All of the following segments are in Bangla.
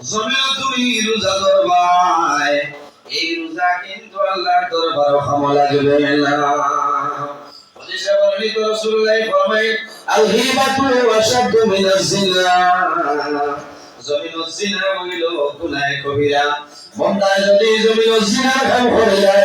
জমিও তুমি রোজা ধরবাই এই রোজা কিন্তু আল্লাহর দরবারে ক্ষমা লাগবে না। বর্ণিত রাসূলুল্লাহ ফরমায় আল হিবাতু আশাদ্দু মিনাজ জিনা। জমিন জিনা হইল কবিরা। যদি জমিন জিনা কাম করে যায়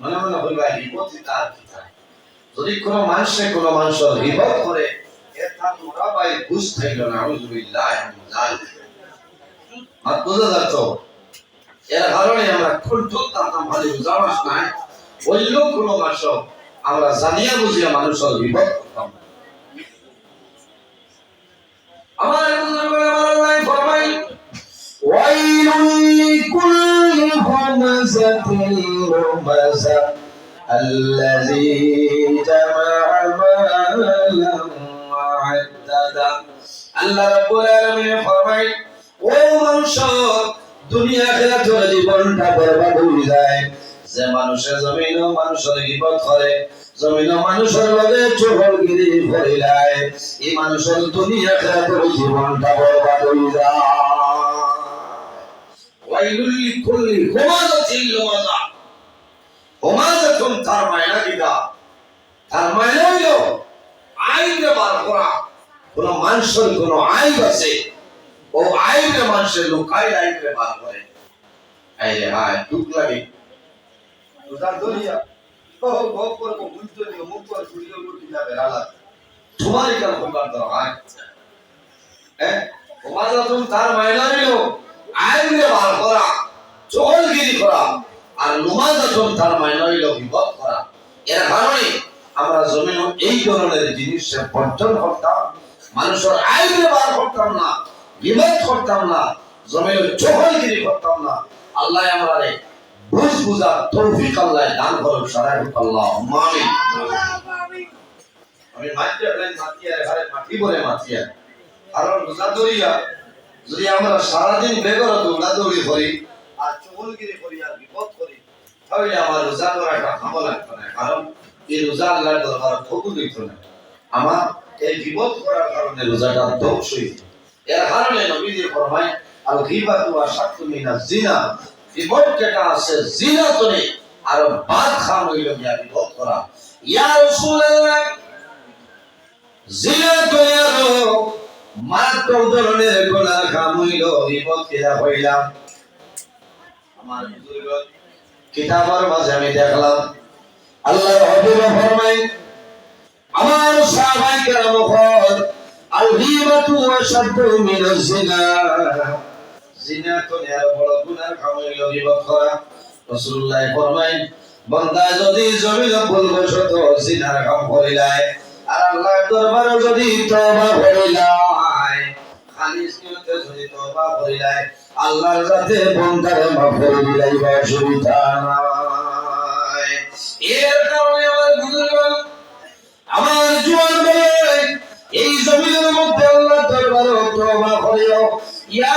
মনে মনে হইবা বিপদ তার কি যদি কোন মানুষে কোন মানুষের বিপদ করে ঘুষ থাইল না বোঝা যাচ্ছ, এর কারণে আমরা ঠুকতাম না ভালো নাই। বলল কোন মাস আমরা জানিয়া বুঝিয়া মানুষের বিপদ করতাম হুমাযাতিন লুমাযা الذي جمع مالا وعددا আল্লাহ রাব্বুল আলামিন ফরমাই ও মানুষ দুনিয়া আখিরাতের জীবনটা বরবাদ হয়ে যায় যে মানুষের জমিন ও মানুষের বিপদ করে জমিন ও মানুষের লগে চোখলগিরি করিলায় এই মানুষের দুনিয়া আখিরাতের জীবনটা বরবাদ হয়ে যায় তার মায়না দিদা। তার মায়না হইল আইনে বার করা। কোন মানুষের কোন আছে। ও আইনে মানুষের লুকাই আইনে বার করে? আইরে হায়, দুঃখ লাগে। কেন প্রকার দরকার হ্যাঁ? হুমাযাতুন তার মায়না হইল আইনে বার করা চলগিরি করা আর লুমাযাতুন তার মায়না হইল বিপদ করা। এর কারণে আমরা জমিন এই ধরনের জিনিসের বর্জন করতাম, মানুষের আইনে বার করতাম না বিপদ করতাম না জমিনের চহলগিরি করতাম না। আল্লাহ আমরা বুঝ বুঝা তৌফিক আল্লাহ দান করুন সারাই আল্লাহ। আমিন। আমি প্লেন মাটিয়া ঘরে মাটি বলে মাটিয়া। কারণ রোজা দরিয়া যদি আমরা সারাদিন বেগর দৌড়াদৌড়ি করি আর চুগলগিরি করি আর বিপদ করি, তাহলে আমার রোজা করাটা ভালো লাগতো না, কারণ এই রোজা আল্লাহর দরবার কবুল হইত না। আমার এই বিপদ করার কারণে রোজাটা ধ্বংস হইত। এর কারণে নবীজি ফরমায় মিনাজ জিনা। বিপদ যেটা আছে, জিনা তোলে আর বাদ খাম গিয়া বিপদ করা। ইয়া জিনা আর। মারাত্মক ধরনের গোনার কাম হইল, বিপদ কেরা হইলাম। আমার কিতাবের মাঝে আমি দেখলাম। ফরমায়, আমার সাহাবাই কেরাম কর আল আশাদ্দু মিনাজ জিনা জিনা তো বড় কাম হইল গীবত করা। রাসূলুল্লাহ ফরমায়, বান্দা যদি জমিন ভুলবশত জিনার কাম করিলায় আল্লাহর আল্লাহর আমার এই জমিনের মধ্যে আল্লাহ দরবারে তওবা করিও। ইয়া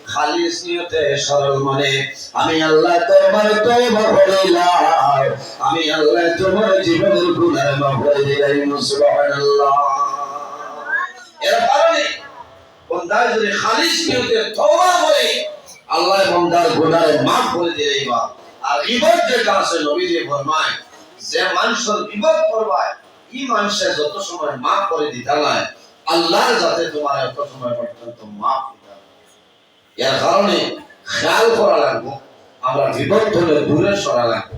খালিস নিয়তে সরল মনে, আমি আল্লাহ তোমার তওবা আমি আল্লাহ তোমার জীবনের গুনাহ মাফ করে দিলাম, সুবহানাল্লাহ এর কারণে বন্দার যদি খালিস নিয়তে তওবা করে, আল্লাহ বন্দার গুনাহ মাফ করে আর ইবাদ যেটা আছে নবীজি ফরমায়, যে মানুষের বিপদ করবায় এই মানুষের যত সময় মাফ করে দিতে নাই আল্লাহর যাতে তোমার এত সময় পর্যন্ত মাফ। এর কারণে খেয়াল করা লাগবো, আমরা বিপদ থেকে দূরে সরা লাগবো।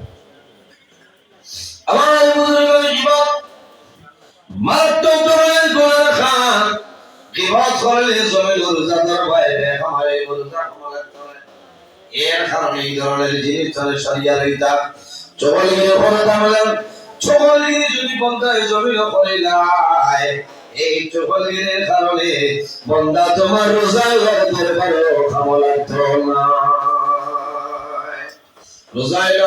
আমার জীবন খান এই ধরনের যদি বন্ধায় জমিন করে এই কারণে বন্দা তোমার রোজা পারো না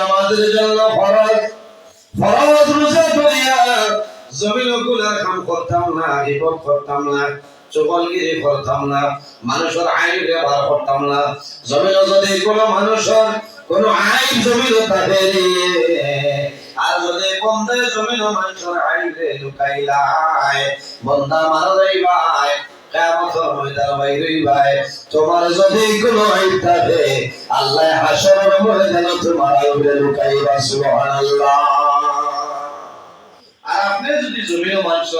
আমাদের জন্য ফরজ ফরজ রোজা করিয়া জমিনগুলার কাম করতাম না রিপোর্ট করতাম না করতাম না, মানুষের আইন ব্যবহার করতাম না। জমিন যদি কোনো মানুষের কোনো আইন জমিন থাকে যদি বন্ধে জমিন মানুষের আইন রে লুকাইলাই বন্ধা মারা ভাই আল্লাহ মানুষ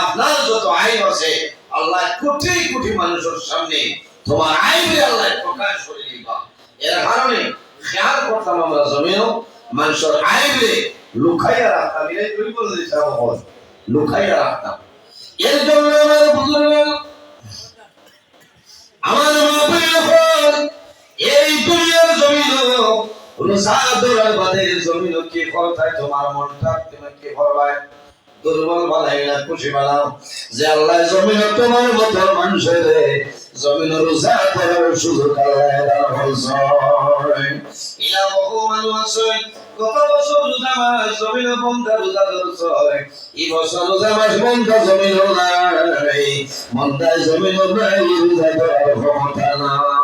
আপনার যত আইন আছে, আল্লাহ কোটি কোটি মানুষের সামনে তোমার আইনে আল্লাহ প্রকাশ করে দিবা। এর কারণে খেয়াল করতাম আমরা জমিন, মানুষের আইনে লুকাইয়া রাখতাম এই দুই বলে হল লুকাইয়া রাখতাম এর জন্য আমার আমার মহাপীর এই দুনিয়ার জমিন জমিন কি করতায় তোমার মনটা তুমি কি করবায় দুর্বল বানাই না খুশি বানাও যে আল্লাহ জমিন তোমার মতো মানুষের, জমিন রোজা করার সুযোগ আল্লাহ দান করছেন ইয়া বহু মানুষ আছে কত জমিন বন্ধা, রোজা ধরছে এই বছর রোজা মাস বন্ধা, জমিন জমিন ক্ষমতা নাই।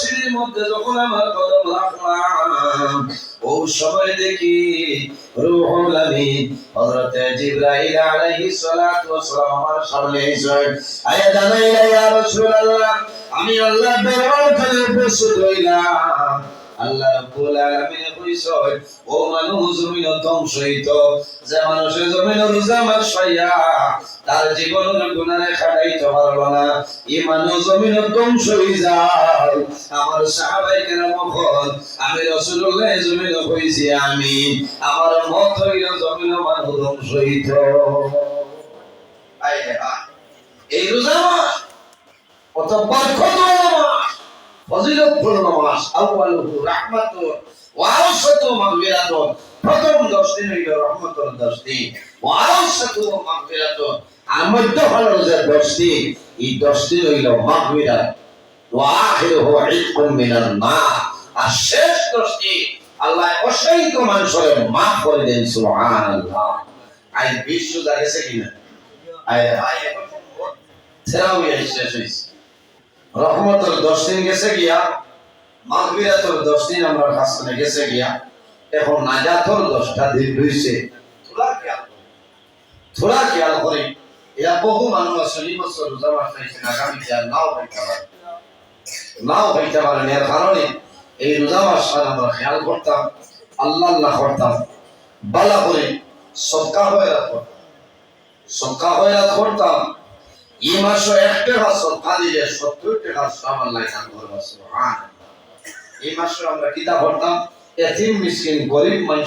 সিঁড়ির মধ্যে যখন আমার কদম রাখলাম, ও সময় দেখি রূহুল আমিন, হযরত জিবরাইল আলাইহিস সালাতু ওয়াস আমার সামনে এসে, আয়া জানাইলা ইয়া রাসূলুল্লাহ, আমি আল্লাহর দরবারে উপস্থিত হইলাম। আল্লাহ রাব্বুল আলামিন কইছে ও মানুষ জমিন ধ্বংস হইত। যে মানুষের জমিন রোজা মাস তার জীবনের গুনারে খাটাইতে পারল না। এই মানুষ জমিন ধ্বংস হই যায়। আমার সাহাবাই কেরাম হল আমি রাসূলুল্লাহ জমিন কইছি আমি আমার মত হইল জমিন মানুষ ধ্বংস হইত। আয় এই রোজা মাস বরকতওয়ালা মাস ফজিলতপূর্ণ মাস আউয়ালুহু রাহমাতুন, ওয়া আওসাতু মাগফিরাতুন। প্রথম দশ দিন হইল রহমতের দশ দিন ওয়া আওসাতু মাগফিরাতুন। আর মধ্য হলো যে দশ দিন এই দশ দিন হইল মাগফিরাত। ওয়া আখিরুহু ইতকুন মিনান নার আর শেষ দশ দিন আল্লাহ অসংখ্য মানুষের মাফ করে দেন, সুবহানাল্লাহ। আজ বিশ্ব দাঁড়িয়েছে কিনা? আয় আয় ছেড়াও শেষ হয়েছে রহমতের দশ দিন গেছে গিয়া মাগবিরাতের দশ দিন আমরা করে গেছে গিয়া, এখন নাজাতর দশটা দিন রয়েছে থোড়া খেয়াল থোড়া খেয়াল করি। এরা বহু মানুষ এই বছর রোজা মাস চাইছেন আগামীতে নাও হইতে পারে। নাও হইতে পারেন এর কারণে এই রোজা মাস আমরা খেয়াল করতাম, আল্লাহ আল্লাহ করতাম। বালা করে সৎকা হয়ে রাখতাম। সৎকা হয়ে করতাম আমরা কিতাব পড়তাম এতিম মিসকিন গরিব মানুষ।